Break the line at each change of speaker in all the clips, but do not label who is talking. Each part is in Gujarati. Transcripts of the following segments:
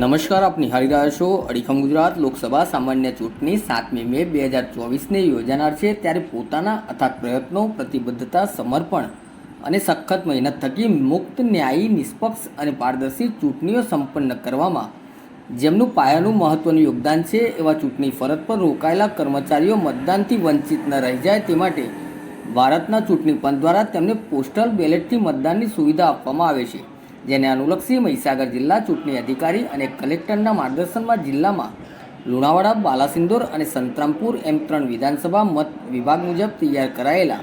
નમસ્કાર, આપ નિહાળી રહ્યા છો અડીખમ ગુજરાત લોકસભા સામાન્ય ચૂંટણી સાતમી મે બે હજાર ચોવીસને યોજાનાર છે. ત્યારે પોતાના અથાગ પ્રયત્નો, પ્રતિબદ્ધતા, સમર્પણ અને સખત મહેનત થકી મુક્ત, ન્યાયી, નિષ્પક્ષ અને પારદર્શી ચૂંટણીઓ સંપન્ન કરવામાં જેમનું પાયાનું મહત્વનું યોગદાન છે. એવા ચૂંટણી ફરજ પર રોકાયેલા કર્મચારીઓ મતદાનથી વંચિત ન રહી જાય તે માટે ભારતના ચૂંટણી પંચ દ્વારા તેમને પોસ્ટલ બેલેટથી મતદાનની સુવિધા આપવામાં આવે છે. જેને અનુલક્ષી મહીસાગર જિલ્લા ચૂંટણી અધિકારી અને કલેક્ટરના માર્ગદર્શનમાં જિલ્લામાં લુણાવાડા, બાલાસિંદોર અને સંતરામપુર એમ ત્રણ વિધાનસભા મત વિભાગ મુજબ તૈયાર કરાયેલા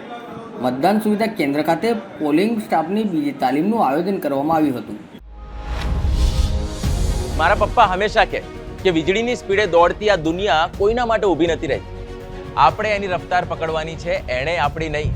મતદાન સુવિધા કેન્દ્ર ખાતે પોલિંગ સ્ટાફની બીજી તાલીમનું આયોજન કરવામાં આવ્યું હતું.
મારા પપ્પા હંમેશા કહે કે વીજળીની સ્પીડે દોડતી આ દુનિયા કોઈના માટે ઊભી નથી રહી આપણે એની રફતાર પકડવાની છે, એણે આપણી નહીં.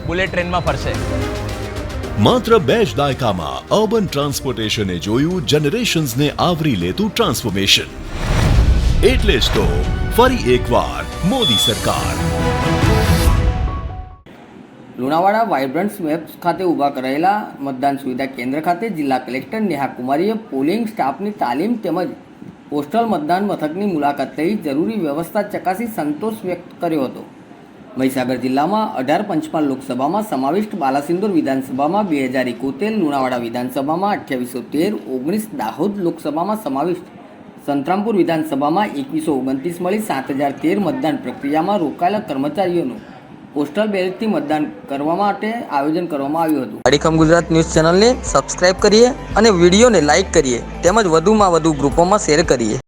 બુલેટ ટ્રેનમાં ફરશે.
માત્ર બે જ દાયકામાં અર્બન ટ્રાન્સપોર્ટેશને જોયું જનરેશન્સને આવરી લેતું ટ્રાન્સફોર્મેશન. એટલે જ તો ફરી એકવાર મોદી સરકાર.
લુણાવાડા વાઇબ્રન્ટ મેપ્સ ખાતે ઊભા કરાયેલા મતદાન સુવિધા કેન્દ્ર ખાતે જિલ્લા કલેક્ટર નેહા કુમારીએ પોલિંગ સ્ટાફની તાલીમ તેમજ પોસ્ટલ મતદાન મથકની મુલાકાત લઈ જરૂરી વ્યવસ્થા ચકાસી સંતોષ વ્યક્ત કર્યો હતો. મહીસાગર જિલ્લામાં અઢાર પંચમહાલ લોકસભામાં સમાવિષ્ટ બાલાસિંદોર વિધાનસભામાં બે હજાર એકોતેર, લુણાવાડા વિધાનસભામાં અઠ્યાવીસો તેર, ઓગણીસ દાહોદ લોકસભામાં સમાવિષ્ટ. સંતરામપુર વિધાનસભામાં એકવીસો ઓગણત્રીસ મળી સાત હજાર તેર મતદાન પ્રક્રિયામાં રોકાયેલા કર્મચારીઓનું પોસ્ટલ બેલેટથી મતદાન કરવા માટે આયોજન કરવામાં આવ્યું હતું. અડીખમ ગુજરાત ન્યૂઝ ચેનલને સબસ્ક્રાઇબ કરીએ અને વિડીયોને લાઇક કરીએ. તેમજ વધુમાં વધુ ગ્રુપોમાં શેર કરીએ.